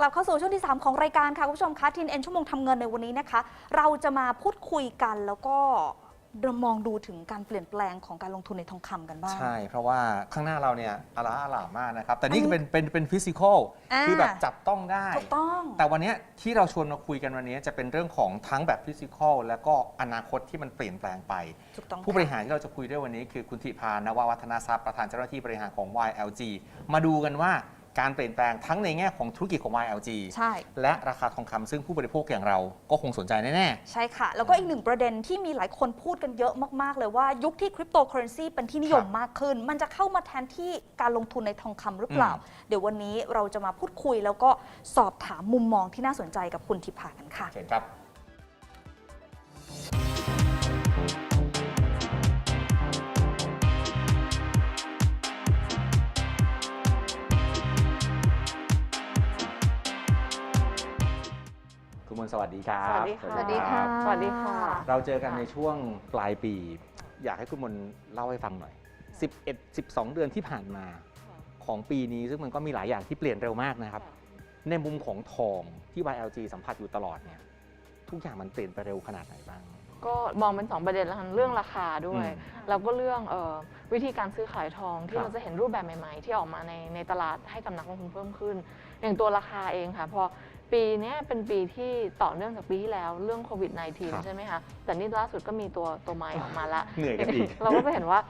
กลับเข้าสู่ช่วงที่ 3 ของรายการค่ะคุณผู้ชมคะทีนเอ็นชั่วโมงทำเงินในวันนี้นะคะ เราจะมาพูดคุยกันแล้วก็มองดูถึงการเปลี่ยนแปลงของการลงทุนในทองคำกันบ้าง ใช่ เพราะว่าข้างหน้าเราเนี่ยอาลาอาลามากนะครับ แต่นี่อันนี้เป็นเป็นเป็นฟิสิกอลอ่า คือแบบจับต้องได้ ถูกต้อง แต่วันเนี้ยที่เราชวนมาคุยกันวันนี้จะเป็นเรื่องของทั้งแบบฟิสิกอลแล้วก็อนาคตที่มันเปลี่ยนแปลงไป ถูกต้องผู้บริหารที่เราจะคุยด้วยวันนี้คือคุณธิพานววัฒนาทรัพย์ประธานเจ้าหน้าที่บริหารของ YLG มาดูกันว่า การเปลี่ยนแปลงทั้งในแง่ของธุรกิจของ YLG ใช่ และราคาทองคำซึ่งผู้บริโภคอย่างเราก็คงสนใจแน่ ใช่ค่ะ แล้วก็อีกหนึ่งประเด็นที่มีหลายคนพูดกันเยอะมาก ๆ เลยว่ายุคที่คริปโตเคอเรนซีเป็นที่นิยมครับมากขึ้น มันจะเข้ามาแทนที่การลงทุนในทองคำหรือเปล่าอืมเดี๋ยววันนี้เราจะมาพูดคุย แล้วก็สอบถามมุมมองที่น่าสนใจกับคุณทิพากันค่ะ ๆ เชิญครับ มนต์สวัสดีครับ สวัสดีค่ะสวัสดีค่ะ สวัสดีค่ะ เราเจอกันในช่วงปลายปี อยากให้คุณมนต์เล่าให้ฟังหน่อย 11 12 เดือนที่ผ่านมาของปีนี้ซึ่งมันก็มีหลายอย่างที่เปลี่ยนเร็วมากนะครับ ในมุมของทองที่ YLG สัมผัสอยู่ตลอดเนี่ยทุกอย่างมันเปลี่ยนไปเร็วขนาดไหนบ้าง ก็มองเป็นสองประเด็นแล้วกันเรื่องราคาด้วย อืมแล้วก็เรื่องเออวิธีการซื้อขายทองคที่รับ เราจะเห็นรูปแบบใหม่ ๆ ที่ออกมาในในตลาดให้กับนักลงทุนเพิ่มขึ้น อย่างตัวราคาเองค่ะพอ ปีเนี้ยเป็นปีที่ต่อเนื่องจากปีที่แล้วเรื่องโควิด -19 ใช่ไหมคะ แต่นี่ล่าสุดก็มีตัวตัวใหม่ออกมาละเหนื่อยกันอีก เราก็จะเห็นว่า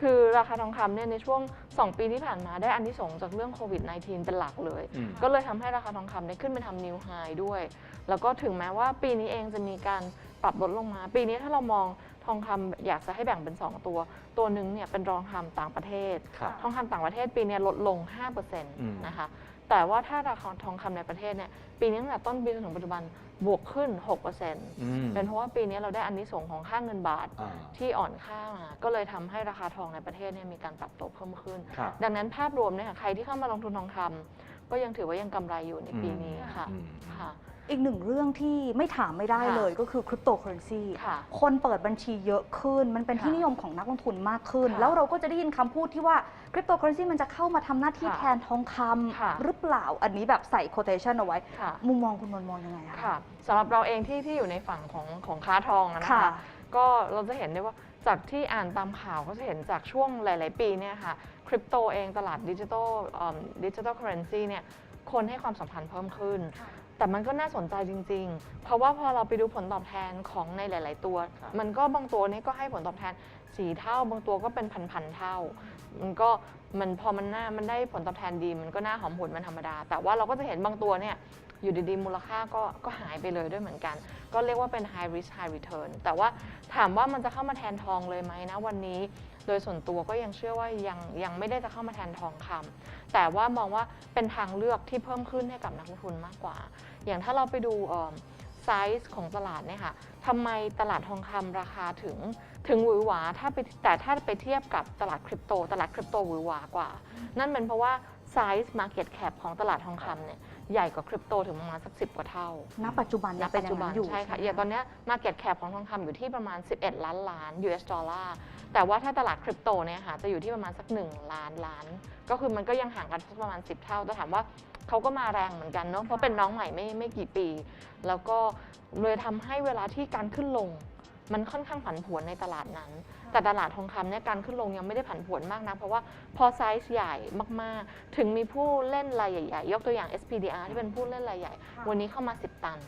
คือราคาทองคำเนี่ยในช่วง 2 ปีที่ผ่านมาได้อันที่สงส์จากเรื่องโควิด -19 เป็นหลักเลยอืมก็เลยทำให้ราคาทองคำเนี่ยขึ้นไปทำนิวไฮด้วย แล้วก็ถึงแม้ว่าปีนี้เองจะมีการปรับลดลงมา ปีนี้ถ้าเรามองทองคำอยากจะให้แบ่งเป็น 2 ตัว ตัวหนึ่งเนี่ยเป็นทองคำต่างประเทศครับทองคำต่างประเทศปีเนี้ลดลง 5%นอืมะคะ แต่ว่าถ้าราคาทองคำในประเทศเนี่ยปีนี้ตั้งแต่ต้นปีจนถึงปัจจุบันบวกขึ้น6%อืมเป็ นเพราะว่าปีนี้เราได้อันนี้ส่งส์ของค่าเงินบาทอ่าที่อ่อนค่ามาก็เลยทำให้ราคาทองในประเทศเนี่ยมีการปรับตัวเพิ่มขึ้น ครับ ดังนั้นภาพรวมเนี่ยค่ะใครที่เข้ามาลงทุนทองคำก็ยังถือว่ายังกำไรอยู่ในปีนี้ค่ะอืม ค่ะ อีกหนึ่งเรื่องที่ไม่ถามไม่ได้ค่ะเลยก็คือคริปโตเคอเรนซีค่ะคนเปิดบัญชีเยอะขึ้น มันเป็นที่ค่ะนิยมของนักลงทุนมากขึ้น ค่ะแล้วเราก็จะได้ยินคำพูดที่ว่าคริปโตเคอเรนซีมันจะเข้ามาทำหน้าที่ค่ะแทนทองคค่ะำหรือเปล่าอันนี้แบบใส่ quotation เอาไว้ ค่ะ มุมมองคุณมนต์มองยังไงคะ ค่ะสำหรับเราเองที่ที่อยู่ในฝั่งของของค้าทองอะนะค่ะ คะ ก็เราจะเห็นได้ว่าจากที่อ่านตามข่าวก็จะเห็นจากช่วงหลาย ๆ ปีเนี่ยค่ะคริปโตเองตลาดดิจิทัลดิจิทัลเคอเรนซีเนี่ยคนให้ความสำคัญเพิ่มขึ้น แต่มันก็น่าสนใจจริง ๆ เพราะว่าพอเราไปดูผลตอบแทนของในหลาย ๆ ตัว ครับ มันก็บางตัวนี้ก็ให้ผลตอบแทนสีเท่า บางตัวก็เป็นพันๆเท่า มันก็มันพอมันหน้ามันได้ผลตอบแทนดี มันก็น่าหอมหวนมันธรรมดา แต่ว่าเราก็จะเห็นบางตัวเนี่ยอยู่ดีๆ มูลค่าก็ก็หายไปเลยด้วยเหมือนกัน ก็เรียกว่าเป็น high risk high return แต่ว่าถามว่ามันจะเข้ามาแทนทองเลยไหมนะวันนี้ โดยส่วนตัวก็ยังเชื่อว่ายังยังไม่ได้จะเข้ามาแทนทองคำแต่ว่ามองว่าเป็นทางเลือกที่เพิ่มขึ้นให้กับนักลงทุนมากกว่า อย่างถ้าเราไปดูไซส์ของตลาดเนี่ยค่ะทำไมตลาดทองคำราคาถึงถึงหวือหวาถ้าไปแต่ถ้าไปเทียบกับตลาดคริปโต ตลาดคริปโตหวือหวากว่า นั่นเป็นเพราะว่าไซส์ Market Cap ของตลาดทองคำเนี่ย ใหญ่กว่าคริปโตถึงประมาณสักสิกว่าเท่าณปัจจุบันณยังเป็ปันจอย่าจุงบันั้นนอยู่ใช่ค่ะไหมอย่างตอนเนี้ย market cap ของทองคำอยู่ที่ประมาณ 11 ล้านล้าน US ดอลลาร์แต่ว่าถ้าตลาดคริปโตเนี่ยค่ะจะอยู่ที่ประมาณสัก 1 ล้านล้าน ก็คือมันก็ยังห่างกันสักประมาณ 10 เท่าแต่ถามว่าเขาก็มาแรงเหมือนกันเนาะเพราะเป็นน้องใหม่ไม่ไม่กี่ปี แล้วก็เลยทำให้เวลาที่การขึ้นลง มันค่อนข้างผันผวนในตลาดนั้น แต่ตลาดทองคำเนี่ยการขึ้นลงยังไม่ได้ผันผวนมากนะเพราะว่าพอไซส์ใหญ่มากๆ ถึงมีผู้เล่นรายใหญ่ๆ ยกตัวอย่าง SPDR ที่เป็นผู้เล่นรายใหญ่ วันนี้เข้ามา 10 ตัน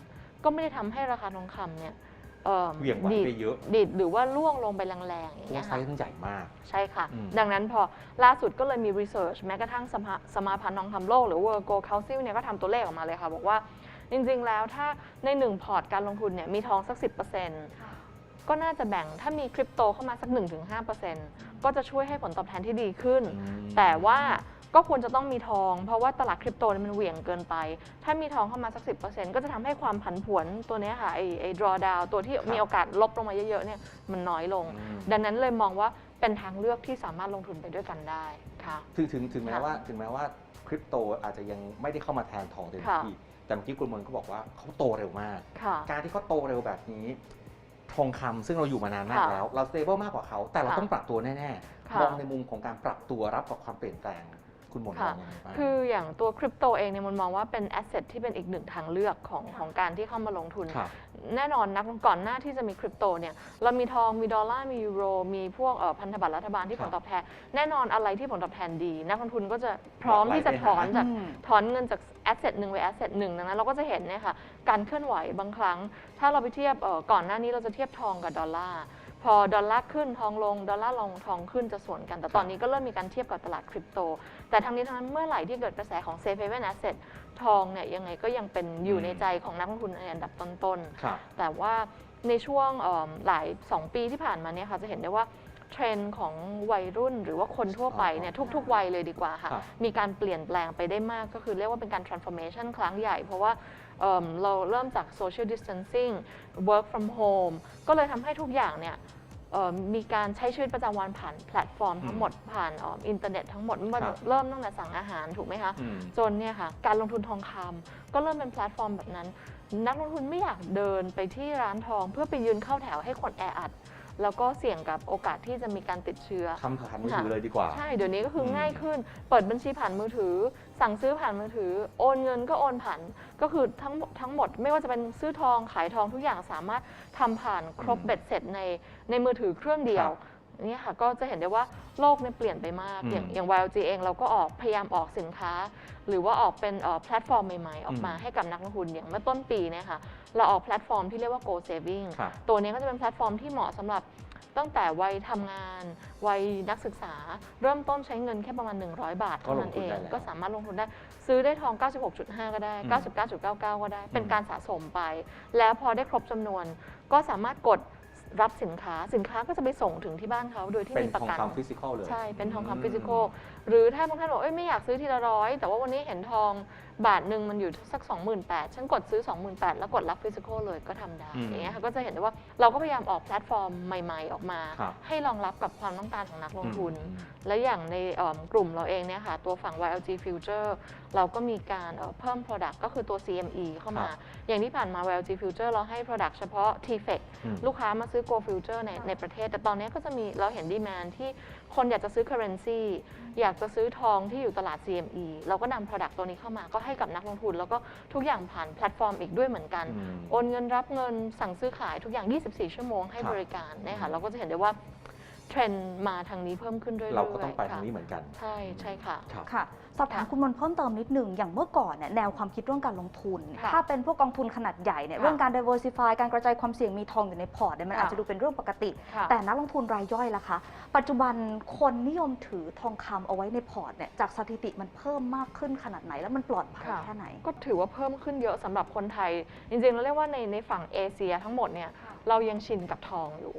ก็ไม่ได้ทำให้ราคาทองคำเนี่ยเอ่อเหวี่ยงไหวดีดไปเยอะดีดหรือว่าล่วงลงไปแรงๆอย่างเพราะเงี้ว่ายไซค่ะส์มันใหญ่มาก ใช่ค่ะอืมดังนั้นพอล่าสุดก็เลยมีรีเสิร์ชแม้กระทั่งสมาสมาพันธ์ทองคำโลก หรือ World Gold Council เนี่ยก็ทำตัวเลขออกมาเลยค่ะ บอกว่าจริงๆแล้วถ้าในหนึ่งพอร์ตการลงทุนเนี่ยมีทองสัก 10% ก็น่าจะแบ่งถ้ามีคริปโตเข้ามาสัก 1-5%ก็จะช่วยให้ผลตอบแทนที่ดีขึ้น แต่ว่าก็ควรจะต้องมีทอง เพราะว่าตลาดคริปโตเนี่ยมันเหวี่ยงเกินไป ถ้ามีทองเข้ามาสัก 10%ก็จะทำให้ความผันผวนตัวเนี้ยค่ะไอ้ไอ้ drawdown ตัวที่ครับมีโอกาสลบลงมาเยอะๆเนี่ยมันน้อยลงอืมดังนั้นเลยมองว่าเป็นทางเลือกที่สามารถลงทุนไปด้วยกันได้ค่ะถึงถึงถึงแม้ค่ะว่าถึงแม้ว่าคริปโตอาจจะยังไม่ได้เข้ามาแทนทองเต็มค่ะที่แต่เมื่อกี้คุณมนต์ก็บอกว่าเขาโตเร็วมากค่ะการที่เขาโตเร็วแบบนี้ ทองคำซึ่งเราอยู่มานานมากค่ะแล้ว เราสเตเบิลมากกว่าเขา แต่เราค่ะต้องปรับตัวแน่ค่ะๆมองในมุมของการปรับตัวรับกับความเปลี่ยนแปลง คุณคุณมนต์มค่ะองยังไงบ้าง คืออย่างตัวคริปโตเองเนี่ยมันมองว่าเป็นแอสเซทที่เป็นอีกหนึ่งทางเลือกของของการที่เข้ามาลงทุน ครับ แน่นอนนักก่อนหน้าที่จะมีคริปโตเนี่ยเรามีทองมีดอลลาร์มียูโร มีพวกเอ่อพันธบัตรรัฐบาลที่คผรับลตอบแทน แน่นอนอะไรที่ผลตอบแทนดี นักลงทุนก็จะพร้อมที่จะถอนจาก อืม ถอนเงินจากแอสเซทหนึ่งไปแอสเซทหนึ่งดังนั้นเราก็จะเห็นเนี่ยค่ะการเคลื่อนไหวบางครั้ง ถ้าเราไปเทียบเอ่อก่อนหน้านี้เราจะเทียบทองกับดอลลาร์ พอดอลลาร์ขึ้นทองลง ดอลลาร์ลงทองขึ้นจะสวนกัน แต่ตอนนี้ก็เริ่มมีการเทียบกับตลาดคริปโต แต่ทั้งนี้ทั้งนั้นเมื่อไหร่ที่เกิดกระแสของ safe haven asset ทองเนี่ยยังไงก็ยังเป็นอยู่ในใจของนักลงทุนในอันดับต้นๆครับแต่ว่าในช่วงเอิ่มหลาย 2 ปีที่ผ่านมาเนี่ยค่ะจะเห็นได้ว่าเทรนด์ของวัยรุ่นหรือว่าคนทั่วไปเนี่ยอ๋อทุกๆวัยเลยดีกว่าค่ะ ครับ มีการเปลี่ยนแปลงไปได้มากก็คือเรียกว่าเป็นการ transformation ครั้งใหญ่ เพราะว่า เอิ่มเราเริ่มจาก social distancing work from home ก็เลยทำให้ทุกอย่างเนี่ยเอ่อมีการใช้ชีวิตประจำวันผ่านแพลตฟอร์มทั้งหมดผ่านเอิ่มอินเทอร์เน็ตทั้งหมดไม่ว่าครับเริ่มตั้งแต่สั่งอาหารถูกไหมคะอืมจนเนี่ยค่ะการลงทุนทองคำก็เริ่มเป็นแพลตฟอร์มแบบนั้น นักลงทุนไม่อยากเดินไปที่ร้านทอง เพื่อไปยืนเข้าแถวให้คนแออัด แล้วก็เสี่ยงกับโอกาสที่จะมีการติดเชื้อ ทำผ่านมือถือเลยดีกว่า ใช่ เดี๋ยวนี้ก็คืออม ง่ายขึ้น เปิดบัญชีผ่านมือถือ สั่งซื้อผ่านมือถือ โอนเงินก็โอนผ่าน ก็คือทั้งหมดทั้งหมดไม่ว่าจะเป็นซื้อทองขายทองทุกอย่างสามารถทำผ่านครบอืมเบ็ดเสร็จในในมือถือเครื่องเดียว ครับ เนี่ยค่ะก็จะเห็นได้ว่าโลกเนี่ยเปลี่ยนไปมากอืมอย่างอย่าง YLG เองเราก็ออกพยายามออกสินค้า หรือว่าออกเป็นเอ่อแพลตฟอร์มใหม่ๆ ออกมาอืมให้กับนักลงทุนอย่างเมื่อต้นปีเนี่ยค่ะเราออกแพลตฟอร์มที่เรียกว่า Go Saving ครับตัวนี้ก็จะเป็นแพลตฟอร์มที่เหมาะสำหรับตั้งแต่วัยทำงาน วัยนักศึกษา เริ่มต้นใช้เงินแค่ประมาณ 100 บาทเท่านั้นก็ลงทุเอนงได้แล้วก็สามารถลงทุนได้ ซื้อได้ทอง 96.5 ก็ได้อืม99.99 ก็ได้ เป็นอืมการสะสมไป แล้วพอได้ครบจำนวนก็สามารถกด รับสินค้าสินค้าก็จะไปส่งถึงที่บ้านเขาโดยที่เป็นมีปทระองกันคำฟิสิกอลเลย ใช่เป็นทองอืม คำฟิสิกอลหรือถ้าบางท่านบอกเอ้ยไม่อยากซื้อทีละร้อยแต่ว่าวันนี้เห็นทอง บาทหนึ่งมันอยู่สัก 28,000ฉันกดซื้อ 28,000 แล้วกดรับฟิสิกอลเลยก็ทำได้อืมอย่างเงี้ยค่ะก็จะเห็นได้ว่าเราก็พยายามออกแพลตฟอร์มใหม่ๆ ออกมาครับให้รองรับกับความต้องการของนักลงทุนอืมและอย่างในเอิ่มกลุ่มเราเองเนี่ยค่ะตัวฝั่ง YLG Future เราก็มีการเอ่อเพิ่ม Product ก็คือตัว CME เข้ามาครับอย่างที่ผ่านมา YLG Future เราให้ Product เฉพาะ TFEC อืมลูกค้ามาซื้อ Go Future ในในประเทศ แต่ตอนนี้ก็จะมีเราเห็นดีแมนที่คนอยากจะซื้อ Currency อยากจะซื้อทองที่อยู่ตลาด CME เราก็นำ Product ตัวนี้เข้ามาก็ให้กับนักลงทุน แล้วก็ทุกอย่างผ่านแพลตฟอร์มอีกด้วยเหมือนกันอืมโอนเงินรับเงินสั่งซื้อขายทุกอย่าง 24 ชั่วโมงให้ครับบริการเนี่ยค่ะเราก็จะเห็นได้ว่าเทรนด์มาทางนี้เพิ่มขึ้นเรื่อยๆเราก็ต้องไปทางค่ะนี้เหมือนกัน ใช่ใช่ค่ะครับค่ะ สอบถามคุณมนต์เพิ่มเติมนิดหนึ่งอย่างเมื่อก่อนเนี่ยแนวความคิดเรื่องการลงทุน ค่ะถ้าเป็นพวกกองทุนขนาดใหญ่เนี่ยค่ะเรื่องการ diversify การกระจายความเสี่ยงมีทองอยู่ในพอร์ตเนี่ยมันค่ะ อาจจะดูเป็นเรื่องปกติ ค่ะแต่นักลงทุนรายย่อยล่ะคะ ปัจจุบันคนนิยมถือทองคำเอาไว้ในพอร์ตเนี่ยจากสถิติมันเพิ่มมากขึ้นขนาดไหน แล้วมันปลอดภัยค่ะแค่ไหน ก็ถือว่าเพิ่มขึ้นเยอะสำหรับคนไทย จริงๆเราเรียกว่าในในฝั่งเอเชียทั้งหมดเนี่ยค่ะเรายังชินกับทองอยู่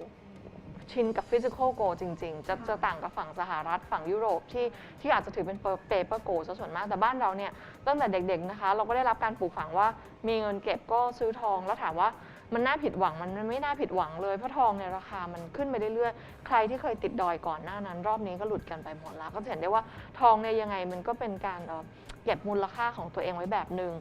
ชินกับฟิสิกอลโกจริง ๆจะค่ะจะต่างกับฝั่งสหรัฐฝั่งยุโรปที่ที่อาจจะถือเป็นเปเปอร์โกซะส่วนมาก แต่บ้านเราเนี่ยตั้งแต่เด็กๆนะคะ เราก็ได้รับการปลูกฝังว่ามีเงินเก็บก็ซื้อทองแล้วถามว่ามันน่าผิดหวังมันมันไม่น่าผิดหวังเลยเพราะทองเนี่ยราคามันขึ้นไปเรื่อยๆ ใครที่เคยติดดอยก่อนหน้านั้น รอบนี้ก็หลุดกันไปหมดแล้วก็จะเห็นได้ว่าทองเนี่ยยังไงมันก็เป็นการเอ่อเก็บมูลค่าของตัวเองไว้แบบหนึ่ง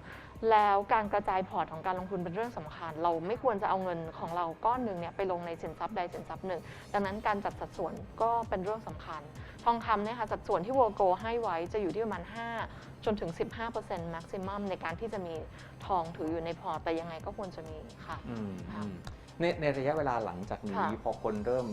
แล้วการกระจายพอร์ตของการลงทุนเป็นเรื่องสำคัญ เราไม่ควรจะเอาเงินของเราก้อนหนึ่งเนี่ยไปลงในสินทรัพย์ใดสินทรัพย์หนึ่ง ดังนั้นการจัดสัดส่วนก็เป็นเรื่องสำคัญ ทองคำเนี่ยค่ะสัดส่วนที่ World Go ให้ไว้จะอยู่ที่ประมาณ 5 จนถึง 15% maximum ในการที่จะมีทองถืออยู่ในพอร์ตแต่ยังไงก็ควรจะมีค่ะอืมค่ะอืมในในระยะเวลาหลังจากนี้ค่ะพอคนเริ่ม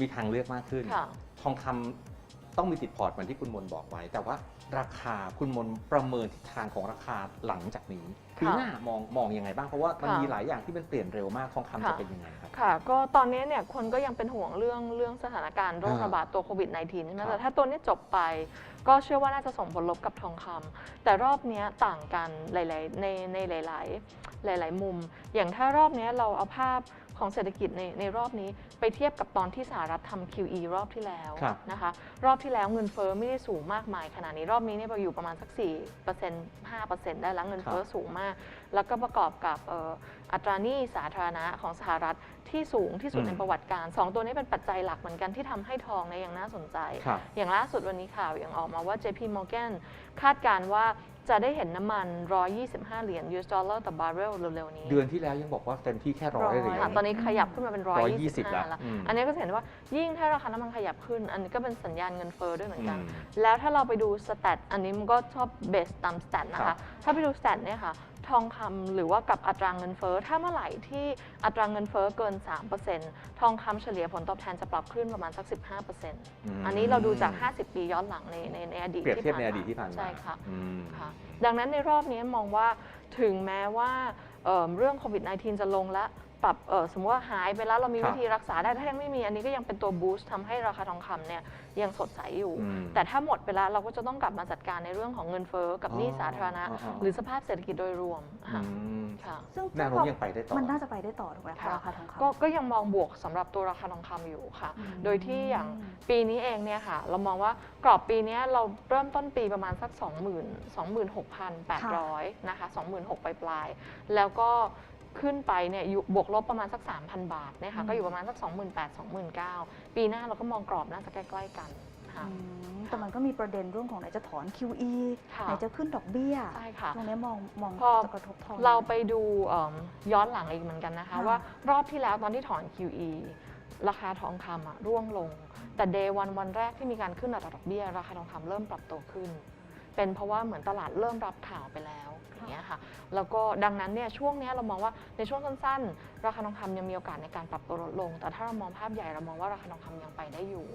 มีทางเลือกมากขึ้นค่ะทองคำ ต้องมีติดพอร์ตเหมือนที่คุณมนต์บอกไว้ แต่ว่าราคาคุณมนต์ประเมินทิศทางของราคาหลังจากนี้ปีหน้ามองมองยังไงบ้างเพราะว่ามันค่ะมีหลายอย่างที่มันเปลี่ยนเร็วมากทองคำค่ะจะเป็นยังไงครับค่ะ ก็ตอนนี้เนี่ยคนก็ยังเป็นห่วงเรื่องเรื่องสถานการณ์โรคอ่าระบาดตัวโควิด -19 ใช่ไหมครับแต่ถ้าตัวนี้จบไป ก็เชื่อว่าน่าจะส่งผลลบกับทองคำแต่รอบเนี้ยต่างกันหลาย ๆ ในในหลาย ๆ หลาย ๆ มุม อย่างถ้ารอบเนี้ยเราเอาภาพ ของเศรษฐกิจในในรอบนี้ไปเทียบกับตอนที่สหรัฐทำ QE รอบที่แล้วครับนะคะ รอบที่แล้วเงินเฟ้อไม่ได้สูงมากมายขนาดนี้รอบนี้เนี่ยเราอยู่ประมาณสัก 4% 5%ได้แล้วเงินเฟ้อสูงมาก แล้วก็ประกอบกับเอ่ออัตราหนี้สาธารณะของสหรัฐที่สูงที่สุดอืมในประวัติการสองตัวนี้เป็นปัจจัยหลักเหมือนกันที่ทำให้ทองเนี่ยยังน่าสนใจครับอย่างล่าสุดวันนี้ข่าวยังออกมาว่า JP Morgan คาดการณ์ว่า จะได้เห็นน้ำมัน 125 เหรียญ US ดอลลาร์ต่อบาร์เรลเร็วๆนี้เดือนที่แล้วยังบอกว่าเต็มที่แค่ร้อยเหรียญ ค่ะตอนนี้ขยับขึ้นมาเป็น 120 125แล้วแล้วอืมอันนี้ก็จะเห็นว่ายิ่งถ้าราคาน้ำมันขยับขึ้น อันนี้ก็เป็นสัญญาณเงินเฟ้อด้วยเหมือนกัน อืมแล้วถ้าเราไปดูสแตทอันนี้มันก็ชอบเบสตามสแตทนะครัคะ บถ้าไปดูสแตทเนี่ยค่ะ ทองคำหรือว่ากับอัตราเงินเฟ้อถ้าเมื่อไหร่ที่อัตราเงินเฟ้อเกิน 3%ทองคำเฉลี่ยผลตอบแทนจะปรับขึ้นประมาณสัก 15%อันนี้เราดูจาก 50 ปีย้อนหลังในในในอดีตเปรียบเทียบผ่าในอดีตที่ผ่านมาใช่ค่ะอืมค่ะ ดังนั้นในรอบนี้มองว่าถึงแม้ว่าเอ่อเรื่องโควิด -19 จะลงแล้ว ปรับเอ่อสมมติว่าหายไปแล้วเรามีครับวิธีรักษาได้ถ้ายังไม่มีอันนี้ก็ยังเป็นตัวบูสต์ทำให้ราคาทองคำเนี่ยยังสดใสอยู่อืมแต่ถ้าหมดไปแล้วเราก็จะต้องกลับมาจัดการในเรื่องของเงินเฟ้อกับหนี้อ๋อสาธารณะอ๋ออ๋อหรือสภาพเศรษฐกิจโดยรวมอืค่ะมค่ะซึ่งแนวโน้มยังไปได้ต่อมันน่าจะไปได้ต่อถูกไหมคะค่ะราคาทองคำก็ก็ยังมองบวกสำหรับตัวราคาทองคำอยู่ค่ะอืมโดยที่อย่างปีนี้เองเนี่ยค่ะ เรามองว่ากรอบปีเนี้ยเราเริ่มต้นปีประมาณสัก 20,000 26,800 นะคะ 26,000ปลายปลายๆแล้วก็ ขึ้นไปเนี่ยอยู่บวกลบประมาณสัก 3,000 บาทเนี่ยค่ะก็อยู่ประมาณสัก 28,000 29,000 ปีหน้าเราก็มองกรอบน่าจะใกล้ๆกันค่ะอืมแต่มันก็มีประเด็นเรื่องของไหนจะถอน QE ค่ะไหนจะขึ้นดอกเบี้ยใช่ค่ะตรงนี้มองมองพอจะกระทบทองเราไปดูเอิ่มย้อนหลังอีกเหมือนกันนะคะค่ะว่ารอบที่แล้วตอนที่ถอน QE ราคาทองคำอะร่วงลง แต่เดย์วันวันแรกที่มีการขึ้นอัตราดอกเบี้ย ราคาทองคำเริ่มปรับตัวขึ้น เป็นเพราะว่าเหมือนตลาดเริ่มรับข่าวไปแล้วอย่างเงี้ยค่ะแล้วก็ดังนั้นเนี่ยช่วงเนี้ยเรามองว่าในช่วงสั้นๆ ราคาทองคำยังมีโอกาสในการปรับตัวลดลง แต่ถ้าเรามองภาพใหญ่เรามองว่าราคาทองคำยังไปได้อยู่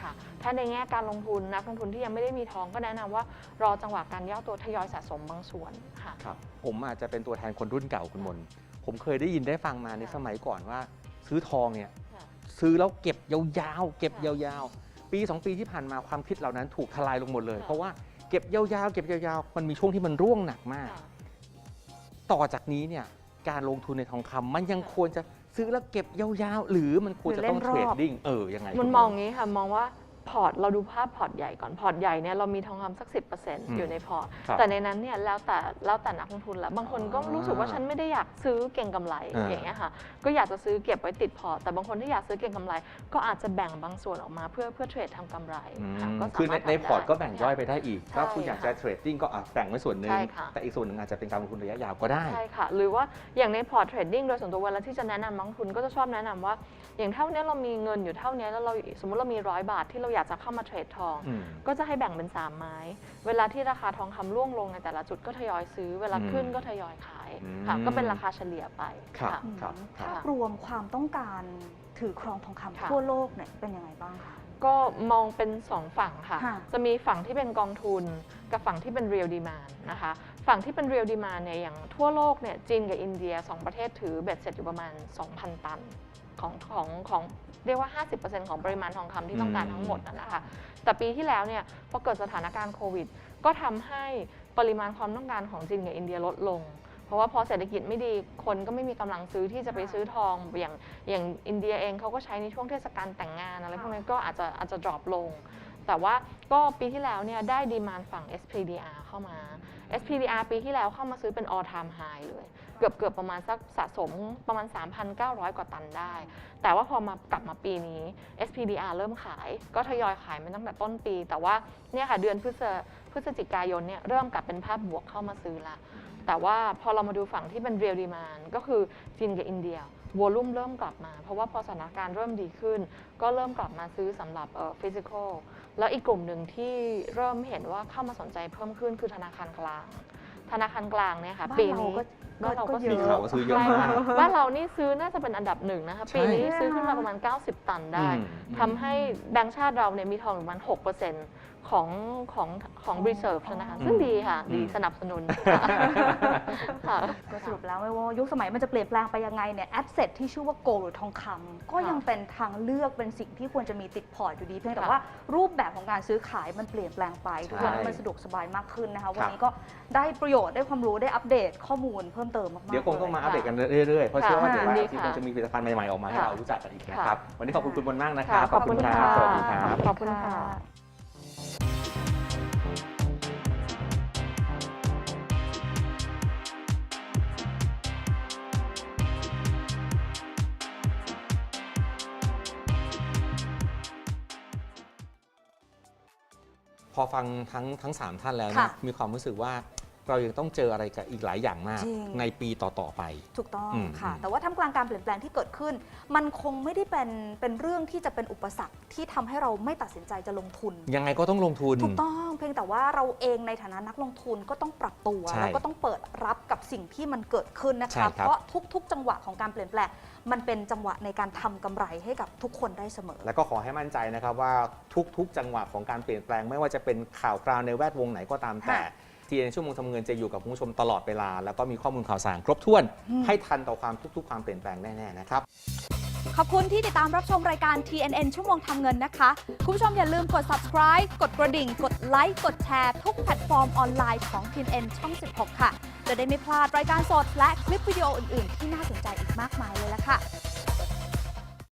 ค่ะถ้าในแง่การลงทุนนักลงทุนที่ยังไม่ได้มีทองก็แนะนำว่ารอจังหวะการย่อตัวทยอยสะสมบางส่วนค่ะครับผมอาจจะเป็นตัวแทนคนรุ่นเก่าคุณมน ผมเคยได้ยินได้ฟังมาในค่ะสมัยก่อนว่า ซื้อทองเนี่ยค่ะซื้อแล้วเก็บยาวๆเก็บค่ะยาวๆ ปี 2 ปีที่ผ่านมาความคิดเหล่านั้นถูกทลายลงหมดเลยค่ะเพราะว่า เก็บยาวๆ เก็บยาวๆ มันมีช่วงที่มันร่วงหนักมากค่ะต่อจากนี้เนี่ยการลงทุนในทองคำมันยังค่ะควรจะซื้อแล้วเก็บยาวๆ หรือมันควรจะต้องหรือเทเล่รนรดอบดิ้งเออยังไงมันคุณมองงี้ค่ะ มองว่า พอร์ตเราดูภาพพอร์ตใหญ่ก่อนพอร์ตใหญ่เนี่ยเรามีทองคำสัก 10%อยู่ในพอร์ต ครับแต่ในนั้นเนี่ยแล้วแต่แล้วแต่นักลงทุนละบางคนก็อ่ารู้รู้สึกว่าฉันไม่ได้อยากซื้อเก่งกำไรอ่า อย่างเงี้ยค่ะก็อยากจะซื้อเก็บไว้ติดพอร์ตแต่บางคนที่อยากซื้อเก่งกำไร ก็อาจจะแบ่งบางส่วนออกมาเพื่อเพื่อเทรดทำกำไรอืมค่ะก็คือในสามารถในทำพอร์ตได้ก็แบ่งย่อยไปได้อีก ใช่ถ้าคุณอยากจะค่ะเทรดดิ้งก็อะแบ่งไว้ส่วนหนึ่ง ใช่ค่ะ แต่อีกส่วนหนึ่งอาจจะเป็นการลงทุนระยะยาวก็ได้ ใช่ค่ะ หรือว่าอย่างในพอร์ตเทรดดิ้งโดยส่วนตัวเวลาที่จะแนะนำนักลงทุนก็จะชอบแนะนำว่า อย่างเท่านี้เรามีเงินอยู่เท่านี้แล้วเราสมมติเรามีร้อยบาทที่เราอยากจะเข้ามาเทรดทอง อืม ก็จะให้แบ่งเป็น 3 ไม้ เวลาที่ราคาทองคำร่วงลงในแต่ละจุดก็ทยอยซื้อ เวลาอืมขึ้นก็ทยอยขายอืมค่ะก็เป็นราคาเฉลี่ยไปครับค่ะอืมครับคภารับพรวมความต้องการถือครองทองคำค่ะ ทั่วโลกเนี่ยเป็นยังไงบ้างคะ ก็มองเป็น 2 ฝั่งค่ะ ค่ะ จะมีฝั่งที่เป็นกองทุน กับฝั่งที่เป็น real demand นะคะ ฝั่งที่เป็น real demand เนี่ยอย่างทั่วโลกเนี่ยจีนกับอินเดีย 2 ประเทศถือเบ็ดเสร็จอยู่ประมาณ 2,000 ตัน ของของของเรียกว่า 50%ของปริมาณทองคำที่ต้องการทั้งหมดนะนะคะ แต่ปีที่แล้วเนี่ยพอเกิดสถานการณ์โควิด ก็ทำให้ปริมาณความต้องการของจีนกับอินเดียลดลง เพราะว่าพอเศรษฐกิจไม่ดีคนก็ไม่มีกำลังซื้อที่จะไปซื้อทองอย่างอย่างอินเดียเองเขาก็ใช้ในช่วงเทศกาลแต่งงานอะไรพวกนี้ก็อาจจะอาจจะ drop ลง แต่ว่าก็ปีที่แล้วเนี่ยได้ดีมานฝั่ง SPDR เข้ามา SPDR ปีที่แล้วเข้ามาซื้อเป็น all time high เลย เกือบเกือบประมาณสักสะสมประมาณ 3,900 กว่าตันได้ แต่ว่าพอมากลับมาปีนี้ SPDR เริ่มขาย ก็ทยอยขายมาตั้งแต่ต้นปี แต่ว่าเนี่ยค่ะเดือนพฤศพฤศจิกายนเนี่ยเริ่มกลับเป็นภาพบวกเข้ามาซื้อละ แต่ว่าพอเรามาดูฝั่งที่เป็น real demand ก็คือจีนกับอินเดียวอลุ่มเริ่มกลับมา เพราะว่าพอสถานการณ์เริ่มดีขึ้น ก็เริ่มกลับมาซื้อสำหรับเอ่อ physical แล้วอีกกลุ่มหนึ่งที่เริ่มเห็นว่าเข้ามาสนใจเพิ่มขึ้นคือธนาคารกลาง ธนาคารกลางเนี่ยค่ะบ้านปีเรานี้ก็บ้านเราก็เยมีอะข่าวว่าซื้อเยอะใช่มากค่ะบ้านเรานี่ซื้อน่าจะเป็นอันดับหนึ่งนะคะใช่ปีนี้ซื้อขึ้นมาประมาณ 90 ตันได้อืมทำให้แบงก์ชาติเราเนี่ยมีทองอยู่ประมาณ6% ของของของ reserve ธนาคารซึ่งดีค่ะ ดีสนับสนุนค่ะก็สรุปแล้วไม่ว่ายุคสมัยมันจะเปลี่ยนแปลงไปยังไงเนี่ยแอสเซทที่ชื่อว่าโกลหรือทองคำก็ค่ะยังเป็นทางเลือกเป็นสิ่งที่ควรจะมีติดพอร์ตอยู่ดี เพียงแต่ค่ะว่ารูปแบบของการซื้อขายมันเปลี่ยนแปลงไปทุกวันนี้ใช่มันสะดวกสบายมากขึ้นนะคะควัรันบนี้ก็ได้ประโยชน์ได้ความรู้ได้อัปเดตข้อมูลเพิ่มเติมมากๆเดี๋ยวคงต้องมาลอัปเดตกันเรื่อยๆเพราะเชื่อว่าค่ะเดี๋ยววันดีอาทิตย์ค่ะคงจะมีผลิตภัณฑ์ใหม่ๆออกมาให้ค่ะเรารู้จักกันอีกนะค่ะครับวันนี้ขอบคุณคุณบนมากนะครับขอบคุณครัค่ะสวัสดีครับขอบคุณค่ะ พอฟังทั้งทั้งสามท่านแล้วค่ะนะมีความรู้สึกว่าเรายังต้องเจออะไรกับอีกหลายอย่างมาก จริง ในปีต่อ ๆ ไป ถูกต้องอืมค่ะ อืม แต่ว่าท่ามกลางการเปลี่ยนแปลงที่เกิดขึ้น มันคงไม่ได้เป็นเป็นเรื่องที่จะเป็นอุปสรรคที่ทำให้เราไม่ตัดสินใจจะลงทุน ยังไงก็ต้องลงทุน ถูกต้อง เพียงแต่ว่าเราเองในฐานะนักลงทุนก็ต้องปรับตัว ใช่แล้วก็ต้องเปิดรับกับสิ่งที่มันเกิดขึ้นนะใช่คะ ครับเพราะทุก ๆ จังหวะของการเปลี่ยนแปลง มันเป็นจังหวะในการทำกำไรให้กับทุกคนได้เสมอ แล้วก็ขอให้มั่นใจนะครับว่าทุกๆ จังหวะของการเปลี่ยนแปลงไม่ว่าจะเป็นข่าวคราวในแวดวงไหนก็ตามแต่ค่ะทีในชั่วโมงทำเงินจะอยู่กับคุณผู้ชมตลอดเวลา แล้วก็มีข้อมูลข่าวสารครบถ้วน อืม ให้ทันต่อความทุกๆ ความเปลี่ยนแปลงแน่ๆนะครับ ขอบคุณที่ติดตามรับชมรายการ TNN ชั่วโมงทำเงินนะคะ คุณผู้ชมอย่าลืมกด subscribe กดกระดิ่ง กดไลค์ กดแชร์ ทุกแพลตฟอร์มออนไลน์ของ TNN ช่อง 16 ค่ะ จะได้ไม่พลาดรายการสดและคลิปวิดีโออื่น ๆ ที่น่าสนใจอีกมากมายเลยล่ะค่ะ